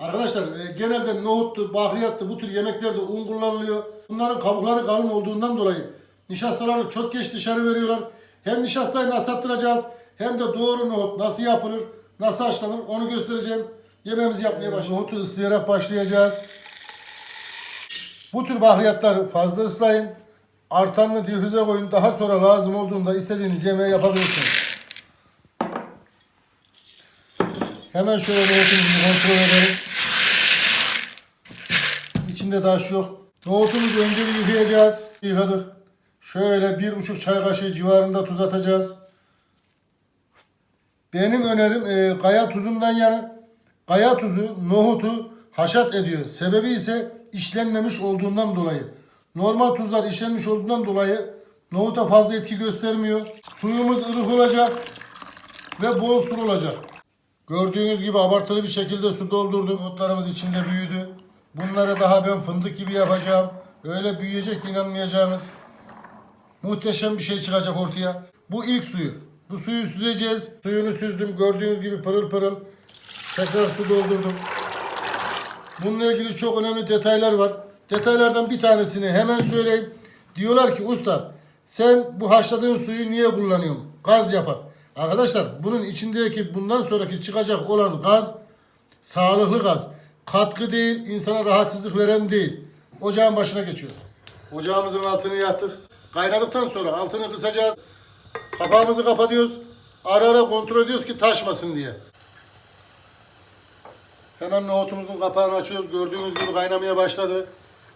Arkadaşlar e, genelde nohuttu, bahriyattı bu tür yemeklerde un kullanılıyor. Bunların kabukları kalın olduğundan dolayı nişastaları çok geç dışarı veriyorlar. Hem nişastayı nasıl attıracağız hem de doğru nohut nasıl yapılır, nasıl haşlanır onu göstereceğim. Yemeğimizi yapmaya başlayalım. Nohutu ıslayarak başlayacağız. Bu tür bahriyatları fazla ıslayın. Artanını difrize koyun. Daha sonra lazım olduğunda istediğiniz yemeği yapabilirsiniz. Hemen şöyle nohutumuzu kontrol edelim. İçinde taş yok. Nohutumuzu önce yıkayacağız. Yıkadık. Şöyle bir buçuk çay kaşığı civarında tuz atacağız. Benim önerim e, kaya tuzundan yana. Kaya tuzu nohutu haşat ediyor. Sebebi ise işlenmemiş olduğundan dolayı. Normal tuzlar işlenmiş olduğundan dolayı nohuta fazla etki göstermiyor. Suyumuz ılık olacak ve bol su olacak. Gördüğünüz gibi abartılı bir şekilde su doldurdum. Otlarımız içinde büyüdü. Bunları daha ben fındık gibi yapacağım. Öyle büyüyecek inanmayacağınız. Muhteşem bir şey çıkacak ortaya. Bu ilk suyu. Bu suyu süzeceğiz. Suyunu süzdüm. Gördüğünüz gibi pırıl pırıl. Tekrar su doldurdum. Bununla ilgili çok önemli detaylar var. Detaylardan bir tanesini hemen söyleyeyim. Diyorlar ki usta sen bu haşladığın suyu niye kullanıyorsun? Gaz yapar. Arkadaşlar bunun içindeki bundan sonraki çıkacak olan gaz sağlıklı gaz. Katkı değil, insana rahatsızlık veren değil. Ocağın başına geçiyoruz. Ocağımızın altını yaktık. Kaynadıktan sonra altını kısacağız. Kapağımızı kapatıyoruz. Ara ara kontrol ediyoruz ki taşmasın diye. Hemen nohutumuzun kapağını açıyoruz. Gördüğünüz gibi kaynamaya başladı.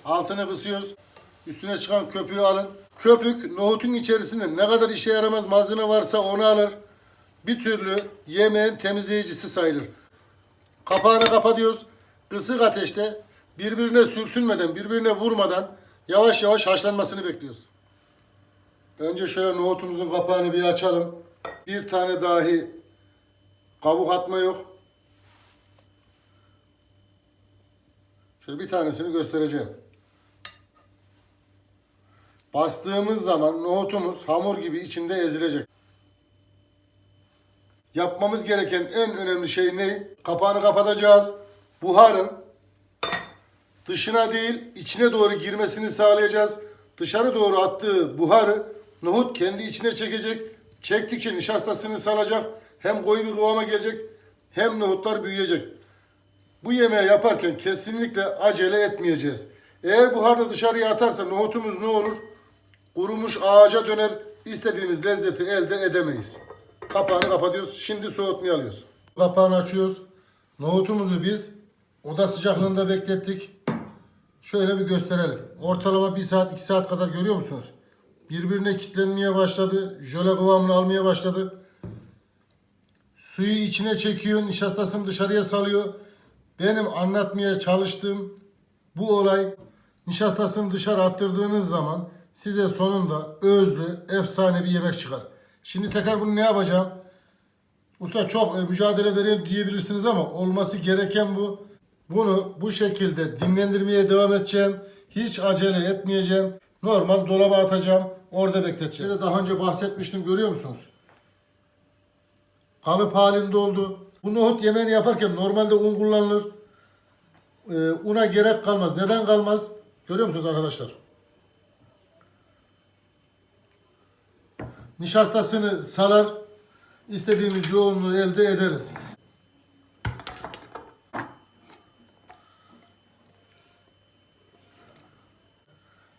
Altını kısıyoruz. Üstüne çıkan köpüğü alın. Köpük nohutun içerisinde ne kadar işe yaramaz malzeme varsa onu alır. Bir türlü yemeğin temizleyicisi sayılır. Kapağını kapatıyoruz. Kısık ateşte birbirine sürtünmeden, birbirine vurmadan yavaş yavaş haşlanmasını bekliyoruz. Önce şöyle nohutumuzun kapağını bir açalım. Bir tane dahi kabuk atma yok. Şöyle bir tanesini göstereceğim. Bastığımız zaman nohutumuz hamur gibi içinde ezilecek. Yapmamız gereken en önemli şey ne? Kapağını kapatacağız. Buharın dışına değil içine doğru girmesini sağlayacağız. Dışarı doğru attığı buharı nohut kendi içine çekecek. Çektikçe nişastasını salacak. Hem koyu bir kıvama gelecek hem nohutlar büyüyecek. Bu yemeği yaparken kesinlikle acele etmeyeceğiz. Eğer buharda dışarıya atarsa nohutumuz ne olur? Kurumuş ağaca döner. İstediğimiz lezzeti elde edemeyiz. Kapağını kapatıyoruz. Şimdi soğutmaya alıyoruz. Kapağını açıyoruz. Nohutumuzu biz oda sıcaklığında beklettik. Şöyle bir gösterelim. Ortalama 1 saat 2 saat kadar görüyor musunuz? Birbirine kitlenmeye başladı. Jöle kıvamını almaya başladı. Suyu içine çekiyor, nişastasını dışarıya salıyor. Benim anlatmaya çalıştığım bu olay nişastasını dışarı attırdığınız zaman size sonunda özlü, efsane bir yemek çıkar. Şimdi tekrar bunu ne yapacağım? Usta çok e, mücadele veriyor diyebilirsiniz ama olması gereken bu. Bunu bu şekilde dinlendirmeye devam edeceğim. Hiç acele etmeyeceğim. Normal dolaba atacağım. Orada bekleteceğim. Size daha önce bahsetmiştim görüyor musunuz? kalıp halinde oldu. Bu nohut yemeğini yaparken normalde un kullanılır. Ee, una gerek kalmaz. Neden kalmaz? Görüyor musunuz arkadaşlar? Nişastasını salar. istediğimiz yoğunluğu elde ederiz.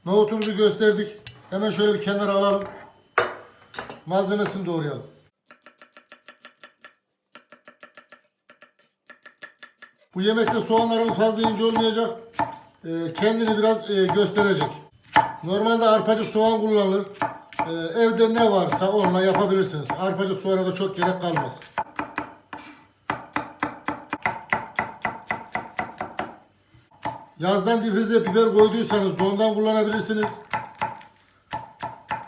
Nohutumuzu gösterdik. Hemen şöyle bir kenara alalım. Malzemesini doğrayalım. Bu yemekte soğanlarımız fazla ince olmayacak. Ee, kendini biraz e, gösterecek. Normalde arpacık soğan kullanılır. Ee, evde ne varsa onunla yapabilirsiniz. Arpacık soğana da çok gerek kalmaz. Yazdan difrize biber koyduysanız dondan kullanabilirsiniz.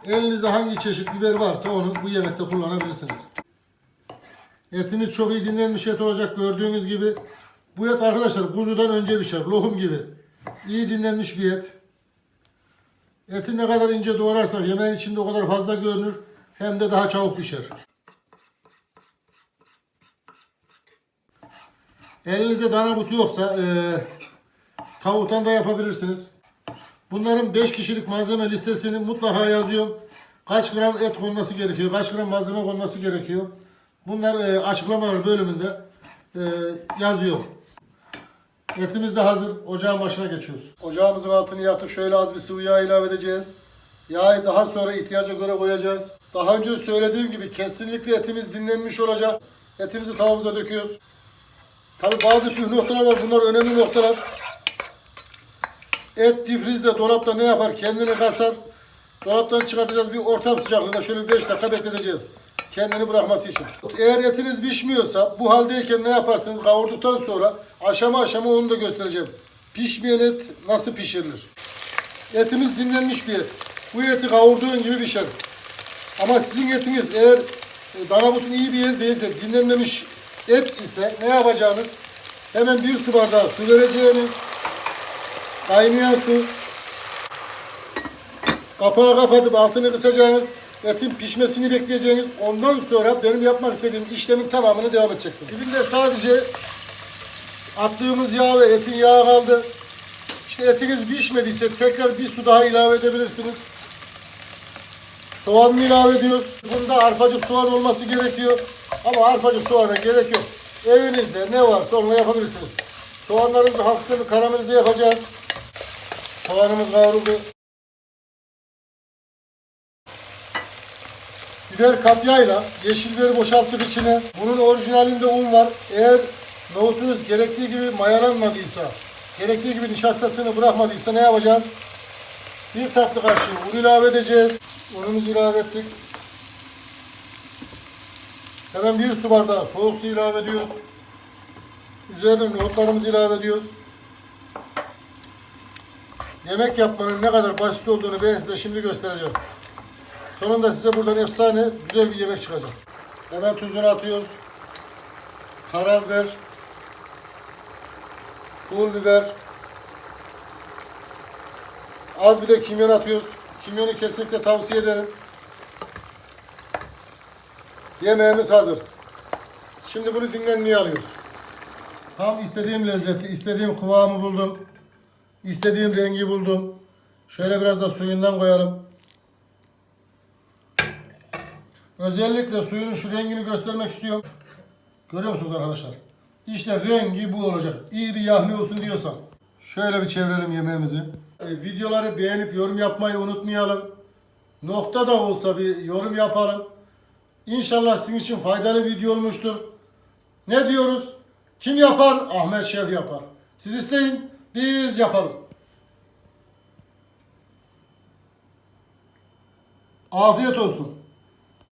Elinizde hangi çeşit biber varsa onu bu yemekte kullanabilirsiniz. Etiniz çok iyi dinlenmiş et olacak gördüğünüz gibi. Bu et arkadaşlar kuzudan önce pişer. Lohum gibi. İyi dinlenmiş bir et. Eti ne kadar ince doğrarsak yemeğin içinde o kadar fazla görünür. Hem de daha çabuk pişer. Elinizde dana butu yoksa e, tavuktan da yapabilirsiniz. Bunların 5 kişilik malzeme listesini mutlaka yazıyorum. Kaç gram et konması gerekiyor, kaç gram malzeme konması gerekiyor. Bunlar e, açıklamalar bölümünde e, yazıyor. Etimiz de hazır. Ocağın başına geçiyoruz. Ocağımızın altını yaktık. Şöyle az bir sıvı yağ ilave edeceğiz. Yağı daha sonra ihtiyaca göre koyacağız. Daha önce söylediğim gibi kesinlikle etimiz dinlenmiş olacak. Etimizi tavamıza döküyoruz. Tabi bazı püf noktalar var. Bunlar önemli noktalar. Et difrizde dolapta ne yapar? Kendini kasar. Dolaptan çıkartacağız bir ortam sıcaklığında şöyle 5 dakika bekleteceğiz. Kendini bırakması için. Eğer etiniz pişmiyorsa bu haldeyken ne yaparsınız? Kavurduktan sonra aşama aşama onu da göstereceğim. Pişmeyen et nasıl pişirilir? Etimiz dinlenmiş bir et. Bu eti kavurduğun gibi pişer. Ama sizin etiniz eğer e, dana butun iyi bir yer değilse, dinlenmemiş et ise ne yapacağınız? Hemen bir su bardağı su vereceğiniz, kaynayan su, kapağı kapatıp altını kısacağınız, etin pişmesini bekleyeceğiniz. Ondan sonra benim yapmak istediğim işlemin tamamını devam edeceksiniz. Bizim de sadece attığımız yağ ve etin yağı kaldı. İşte etiniz pişmediyse tekrar bir su daha ilave edebilirsiniz. Soğanını ilave ediyoruz. Bunda arpacık soğan olması gerekiyor. Ama arpacık soğana gerek yok. Evinizde ne varsa onunla yapabilirsiniz. Soğanlarımızı hafiften karamelize yapacağız. Soğanımız kavruldu. Biber kapyayla yeşil biberi boşalttık içine. Bunun orijinalinde un var. Eğer nohutunuz gerektiği gibi mayalanmadıysa, gerektiği gibi nişastasını bırakmadıysa ne yapacağız? Bir tatlı kaşığı un ilave edeceğiz. Unumuzu ilave ettik. Hemen bir su bardağı soğuk su ilave ediyoruz. Üzerine nohutlarımızı ilave ediyoruz. Yemek yapmanın ne kadar basit olduğunu ben size şimdi göstereceğim. Sonunda size buradan efsane güzel bir yemek çıkacak. Hemen tuzunu atıyoruz. Karabiber. Pul biber. Az bir de kimyon atıyoruz. Kimyonu kesinlikle tavsiye ederim. Yemeğimiz hazır. Şimdi bunu dinlenmeye alıyoruz. Tam istediğim lezzeti, istediğim kıvamı buldum. İstediğim rengi buldum. Şöyle biraz da suyundan koyalım. Özellikle suyunun şu rengini göstermek istiyorum. Görüyor musunuz arkadaşlar? İşte rengi bu olacak. İyi bir yahni olsun diyorsan. Şöyle bir çevirelim yemeğimizi. E, videoları beğenip yorum yapmayı unutmayalım. Nokta da olsa bir yorum yapalım. İnşallah sizin için faydalı video olmuştur. Ne diyoruz? Kim yapar? Ahmet Şef yapar. Siz isteyin, biz yapalım. Afiyet olsun.